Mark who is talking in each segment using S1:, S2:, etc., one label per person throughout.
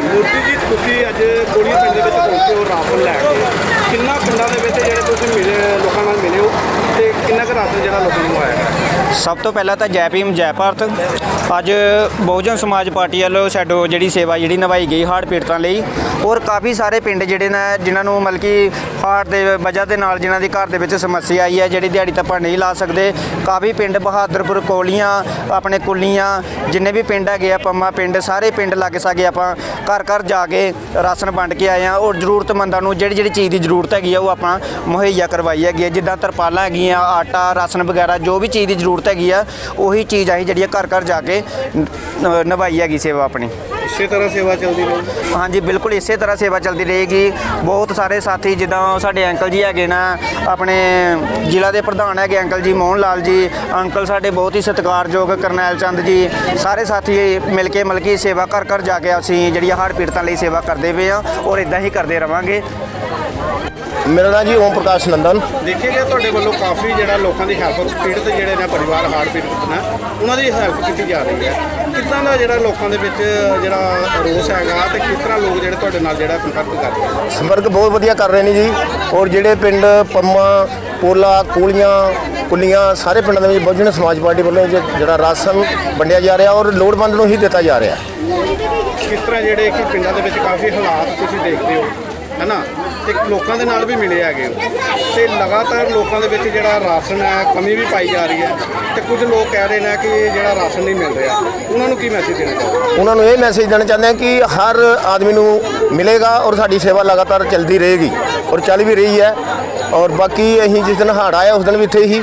S1: ਮੂਰਤੀ ਜੀ, ਤੁਸੀਂ ਅੱਜ ਕੋਲੀ ਪਿੰਡ ਦੇ ਵਿੱਚ ਪਹੁੰਚੇ ਹੋ ਰਾਸ਼ਨ ਲੈ ਕੇ। ਕਿੰਨਾ ਪਿੰਡਾਂ ਦੇ ਵਿੱਚ ਜਿਹੜੇ ਤੁਸੀਂ ਮਿਲੇ, ਲੋਕਾਂ ਨਾਲ ਮਿਲੇ ਹੋ? ਤੇ ਕਿੰਨਾ ਕੁ ਰਾਸ਼ਨ ਜਿਹੜਾ ਲੋਕਾਂ ਨੂੰ ਆਇਆ? ਹੈ
S2: ਸਭ ਤੋਂ ਪਹਿਲਾਂ ਤਾਂ ਜੈ ਭੀਮ, ਜੈ ਭਾਰਤ। ਅੱਜ ਬਹੁਜਨ ਸਮਾਜ ਪਾਰਟੀ ਵੱਲੋਂ ਸਾਡੋ ਜਿਹੜੀ ਸੇਵਾ ਜਿਹੜੀ ਨਿਭਾਈ ਗਈ ਹਾਰਟ ਪੀੜਤਾਂ ਲਈ, ਔਰ ਕਾਫੀ ਸਾਰੇ ਪਿੰਡ ਜਿਹੜੇ ਨੇ, ਜਿਨ੍ਹਾਂ ਨੂੰ ਮਤਲਬ ਕਿ ਹਾਰਟ ਦੇ ਵਜ੍ਹਾ ਦੇ ਨਾਲ ਜਿਨ੍ਹਾਂ ਦੀ ਘਰ ਦੇ ਵਿੱਚ ਸਮੱਸਿਆ ਆਈ ਹੈ, ਜਿਹੜੀ ਦਿਹਾੜੀ ਤਾਂ ਆਪਾਂ ਨਹੀਂ ਲਾ ਸਕਦੇ, ਕਾਫੀ ਪਿੰਡ ਬਹਾਦਰਪੁਰ ਕੋਲੀਆਂ, ਆਪਣੇ ਕੁੱਲੀਆਂ, ਜਿੰਨੇ ਵੀ ਪਿੰਡ ਹੈਗੇ ਆ, ਪੰਮਾ ਪਿੰਡ, ਸਾਰੇ ਪਿੰਡ ਲੱਗ ਸਕੇ ਆਪਾਂ ਘਰ ਘਰ ਜਾ ਕੇ ਰਾਸ਼ਨ ਵੰਡ ਕੇ ਆਏ ਆ ਔਰ ਜ਼ਰੂਰਤਮੰਦਾਂ ਨੂੰ ਜਿਹੜੀ ਜਿਹੜੀ ਚੀਜ਼ ਦੀ ਜ਼ਰੂਰਤ ਹੈਗੀ ਆ, ਉਹ ਆਪਾਂ ਮੁਹੱਈਆ ਕਰਵਾਈ ਹੈਗੀ ਆ, ਜਿੱਦਾਂ ਤਰਪਾਲਾਂ ਹੈਗੀਆਂ, ਆਟਾ, ਰਾਸ਼ਨ ਵਗੈਰਾ, ਜੋ ਵੀ ਚੀਜ਼ ਦੀ ਜ਼ਰੂਰਤ ਹੈਗੀ ਆ ਉਹੀ ਚੀਜ਼ ਅਸੀਂ ਜਿਹੜੀ ਆ ਘਰ ਘਰ ਜਾ ਕੇ ਨਿਭਾਈ ਹੈਗੀ ਸੇਵਾ ਆਪਣੀ।
S1: ਇਸੇ ਤਰ੍ਹਾਂ ਸੇਵਾ ਚੱਲਦੀ ਰਹੀ
S2: ਹਾਂਜੀ ਬਿਲਕੁਲ ਇਸੇ ਤਰ੍ਹਾਂ ਸੇਵਾ ਚੱਲਦੀ ਰਹੇਗੀ। ਬਹੁਤ ਸਾਰੇ ਸਾਥੀ ਜਿੱਦਾਂ ਸਾਡੇ ਅੰਕਲ ਜੀ ਹੈਗੇ ਨਾ ਆਪਣੇ ਜ਼ਿਲ੍ਹਾ ਦੇ ਪ੍ਰਧਾਨ ਹੈਗੇ ਅੰਕਲ ਜੀ ਮੋਹਨ ਲਾਲ ਜੀ ਅੰਕਲ ਸਾਡੇ ਬਹੁਤ ਹੀ ਸਤਿਕਾਰਯੋਗ ਕਰਨੈਲ ਚੰਦ ਜੀ ਸਾਰੇ ਸਾਥੀ ਮਿਲ ਕੇ ਮਿਲ ਕੇ ਸੇਵਾ ਘਰ ਘਰ ਜਾ ਕੇ ਅਸੀਂ ਜਿਹੜੀ ਹੜ੍ਹ ਪੀੜਤਾਂ ਲਈ ਸੇਵਾ ਕਰਦੇ ਪਏ ਆ ਔਰ ਇਦਾਂ ਹੀ ਕਰਦੇ ਰਵਾਂਗੇ।
S3: ਮੇਰਾ ਨਾਮ ਜੀ ਓਮ ਪ੍ਰਕਾਸ਼ ਨੰਦਨ।
S1: ਦੇਖਿਆ ਗਿਆ ਤੁਹਾਡੇ ਵੱਲੋਂ ਕਾਫੀ ਜਿਹੜਾ ਲੋਕਾਂ ਦੀ ਹੈਲਪ ਪੀੜਤ ਜਿਹੜੇ ਨੇ ਪਰਿਵਾਰ ਹਾਰਟ ਪੀੜਤ ਨੇ ਉਹਨਾਂ ਦੀ ਹੈਲਪ ਕੀਤੀ ਜਾ ਰਹੀ ਹੈ। ਕਿੱਦਾਂ ਦਾ ਜਿਹੜਾ ਲੋਕਾਂ ਦੇ ਵਿੱਚ ਜਿਹੜਾ ਰੋਸ ਹੈਗਾ ਤੇ ਕਿਸ ਤਰ੍ਹਾਂ ਲੋਕ ਜਿਹੜੇ ਤੁਹਾਡੇ ਨਾਲ ਜਿਹੜਾ ਸੰਪਰਕ ਕਰ ਰਹੇ
S3: ਸੰਪਰਕ ਬਹੁਤ ਵਧੀਆ ਕਰ ਰਹੇ ਨੇ ਜੀ। ਔਰ ਜਿਹੜੇ ਪਿੰਡ ਪੰਮਾ ਪੋਲਾ ਕੂਲੀਆਂ ਕੁੱਲੀਆਂ ਸਾਰੇ ਪਿੰਡਾਂ ਦੇ ਵਿੱਚ ਬਹੁਜਨ ਸਮਾਜ ਪਾਰਟੀ ਵੱਲੋਂ ਜਿਹੜਾ ਰਾਸ਼ਨ ਵੰਡਿਆ ਜਾ ਰਿਹਾ ਔਰ ਲੋੜਵੰਦ ਨੂੰ ਹੀ ਦਿੱਤਾ ਜਾ ਰਿਹਾ।
S1: ਕਿਸ ਤਰ੍ਹਾਂ ਜਿਹੜੇ ਕਿ ਪਿੰਡਾਂ ਦੇ ਵਿੱਚ ਕਾਫੀ ਹਾਲਾਤ ਤੁਸੀਂ ਦੇਖਦੇ ਹੋ? ਹੈਨਾ? ਤੇ ਲੋਕਾਂ ਦੇ ਨਾਲ ਵੀ ਮਿਲੇ ਹੈਗੇ ਹੋ ਤੇ ਲਗਾਤਾਰ ਲੋਕਾਂ ਦੇ ਵਿੱਚ ਜਿਹੜਾ ਰਾਸ਼ਨ ਹੈ, ਕਮੀ ਵੀ ਪਾਈ ਜਾ ਰਹੀ ਹੈ ਤੇ ਕੁਝ ਲੋਕ ਕਹਿ ਰਹੇ ਨੇ ਕਿ ਜਿਹੜਾ ਰਾਸ਼ਨ ਨਹੀਂ ਮਿਲ ਰਿਹਾ। ਉਹਨਾਂ ਨੂੰ ਕੀ ਮੈਸੇਜ ਦੇਣਾ ਚਾਹੁੰਦੇ
S3: ਉਹਨਾਂ ਨੂੰ ਇਹ ਮੈਸੇਜ ਦੇਣਾ ਚਾਹੁੰਦੇ ਹਾਂ ਕਿ ਹਰ ਆਦਮੀ ਨੂੰ ਮਿਲੇਗਾ ਔਰ ਸਾਡੀ ਸੇਵਾ ਲਗਾਤਾਰ ਚੱਲਦੀ ਰਹੇਗੀ ਔਰ ਚੱਲ ਵੀ ਰਹੀ ਹੈ ਔਰ ਬਾਕੀ ਅਸੀਂ ਜਿਸ ਦਿਨ ਹੜ੍ਹ ਆਇਆ ਉਸ ਦਿਨ ਵੀ ਇੱਥੇ ਹੀ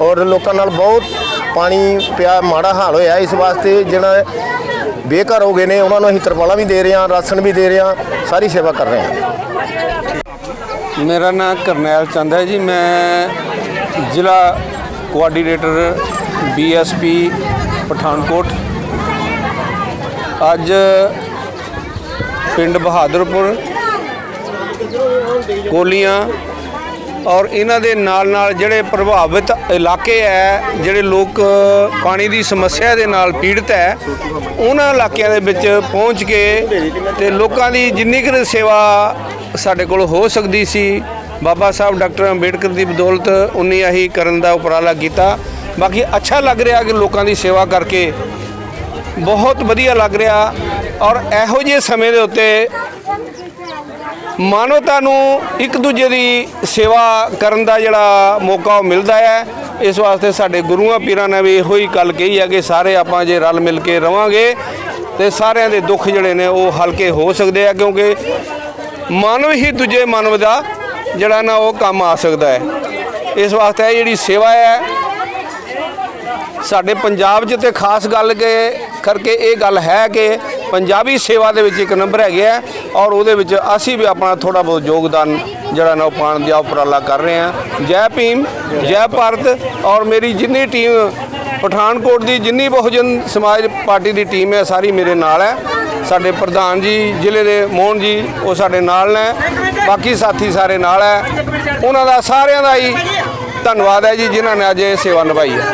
S3: ਔਰ ਲੋਕਾਂ ਨਾਲ ਬਹੁਤ ਪਾਣੀ ਪਿਆ ਮਾੜਾ ਹਾਲ ਹੋਇਆ ਇਸ ਵਾਸਤੇ ਜਿਹੜਾ ਬੇਘਰ ਹੋ ਗਏ ਨੇ, ਉਹਨਾਂ ਨੂੰ ਅਸੀਂ ਤਰਪਾਲਾਂ ਵੀ ਦੇ ਰਹੇ ਹਾਂ, ਰਾਸ਼ਨ ਵੀ ਦੇ ਰਹੇ ਹਾਂ, ਸਾਰੀ ਸੇਵਾ ਕਰ ਰਹੇ ਹਾਂ।
S4: ਮੇਰਾ ਨਾਮ ਕਰਨੈਲ ਚੰਦ ਹੈ ਜੀ, ਮੈਂ ਜ਼ਿਲ੍ਹਾ ਕੋਆਰਡੀਨੇਟਰ ਬੀਐਸਪੀ ਪਠਾਨਕੋਟ। ਅੱਜ ਪਿੰਡ ਬਹਾਦਰਪੁਰ ਕੋਲੀਆਂ ਔਰ ਇਹਨਾਂ ਦੇ ਨਾਲ ਨਾਲ ਜਿਹੜੇ ਪ੍ਰਭਾਵਿਤ ਇਲਾਕੇ ਹੈ, ਜਿਹੜੇ ਲੋਕ ਪਾਣੀ ਦੀ ਸਮੱਸਿਆ ਦੇ ਨਾਲ ਪੀੜਤ ਹੈ, ਉਹਨਾਂ ਇਲਾਕਿਆਂ ਦੇ ਵਿੱਚ ਪਹੁੰਚ ਕੇ ਤੇ ਲੋਕਾਂ ਦੀ ਜਿੰਨੀ ਕੁ ਸੇਵਾ ਸਾਡੇ ਕੋਲ ਹੋ ਸਕਦੀ ਸੀ, ਬਾਬਾ ਸਾਹਿਬ ਡਾਕਟਰ ਅੰਬੇਡਕਰ ਦੀ ਬਦੌਲਤ ਉਨੀ ਆਹੀ ਕਰਨ ਦਾ ਉਪਰਾਲਾ ਕੀਤਾ। ਬਾਕੀ ਅੱਛਾ ਲੱਗ ਰਿਹਾ ਕਿ ਲੋਕਾਂ ਦੀ ਸੇਵਾ ਕਰਕੇ, ਬਹੁਤ ਵਧੀਆ ਲੱਗ ਰਿਹਾ ਔਰ ਇਹੋ ਜਿਹੇ ਸਮੇਂ ਦੇ ਉੱਤੇ ਮਾਨਵਤਾ ਨੂੰ ਇੱਕ ਦੂਜੇ ਦੀ ਸੇਵਾ ਕਰਨ ਦਾ ਜਿਹੜਾ ਮੌਕਾ ਉਹ ਮਿਲਦਾ ਹੈ। ਇਸ ਵਾਸਤੇ ਸਾਡੇ ਗੁਰੂਆਂ ਪੀਰਾਂ ਨੇ ਵੀ ਇਹੋ ਹੀ ਗੱਲ ਕਹੀ ਹੈ ਕਿ ਸਾਰੇ ਆਪਾਂ ਜੇ ਰਲ ਮਿਲ ਕੇ ਰਵਾਂਗੇ ਤੇ ਸਾਰਿਆਂ ਦੇ ਦੁੱਖ ਜਿਹੜੇ ਨੇ ਉਹ ਹਲਕੇ ਹੋ ਸਕਦੇ ਆ, ਕਿਉਂਕਿ ਮਾਨਵ ਹੀ ਦੂਜੇ ਮਾਨਵ ਦਾ ਜਿਹੜਾ ਨਾ ਉਹ ਕੰਮ ਆ ਸਕਦਾ ਹੈ। ਇਸ ਵਾਸਤੇ ਇਹ ਜਿਹੜੀ ਸੇਵਾ ਹੈ, ਸਾਡੇ ਪੰਜਾਬ 'ਚ ਤੇ ਖਾਸ ਗੱਲ ਕੇ ਕਰਕੇ ਇਹ ਗੱਲ ਹੈ ਕਿ ਪੰਜਾਬੀ ਸੇਵਾ ਦੇ ਵਿੱਚ ਇੱਕ ਨੰਬਰ ਹੈਗੇ ਆ ਔਰ ਉਹਦੇ ਵਿੱਚ ਅਸੀਂ ਵੀ ਆਪਣਾ ਥੋੜਾ ਬਹੁਤ ਯੋਗਦਾਨ ਜਿਹੜਾ ਨਾ ਉਹ ਪਾਉਣ ਦਾ ਉਪਰਾਲਾ ਕਰ ਰਹੇ ਆ ਜੈ ਭੀਮ, ਜੈ ਭਾਰਤ ਔਰ ਮੇਰੀ ਜਿੰਨੀ ਟੀਮ ਪਠਾਨਕੋਟ ਦੀ ਜਿੰਨੀ ਬਹੁਜਨ ਸਮਾਜ ਪਾਰਟੀ ਦੀ ਟੀਮ ਹੈ, ਸਾਰੀ ਮੇਰੇ ਨਾਲ ਹੈ। ਸਾਡੇ ਪ੍ਰਧਾਨ ਜੀ, ਜ਼ਿਲ੍ਹੇ ਦੇ ਮੋਹਨ ਜੀ, ਉਹ ਸਾਡੇ ਨਾਲ ਨੇ। ਬਾਕੀ ਸਾਥੀ ਸਾਰੇ ਨਾਲ ਹੈ। ਉਹਨਾਂ ਦਾ ਸਾਰਿਆਂ ਦਾ ਹੀ ਧੰਨਵਾਦ ਹੈ ਜੀ, ਜਿਨ੍ਹਾਂ ਨੇ ਅੱਜ ਇਹ ਸੇਵਾ ਨਿਭਾਈ ਹੈ।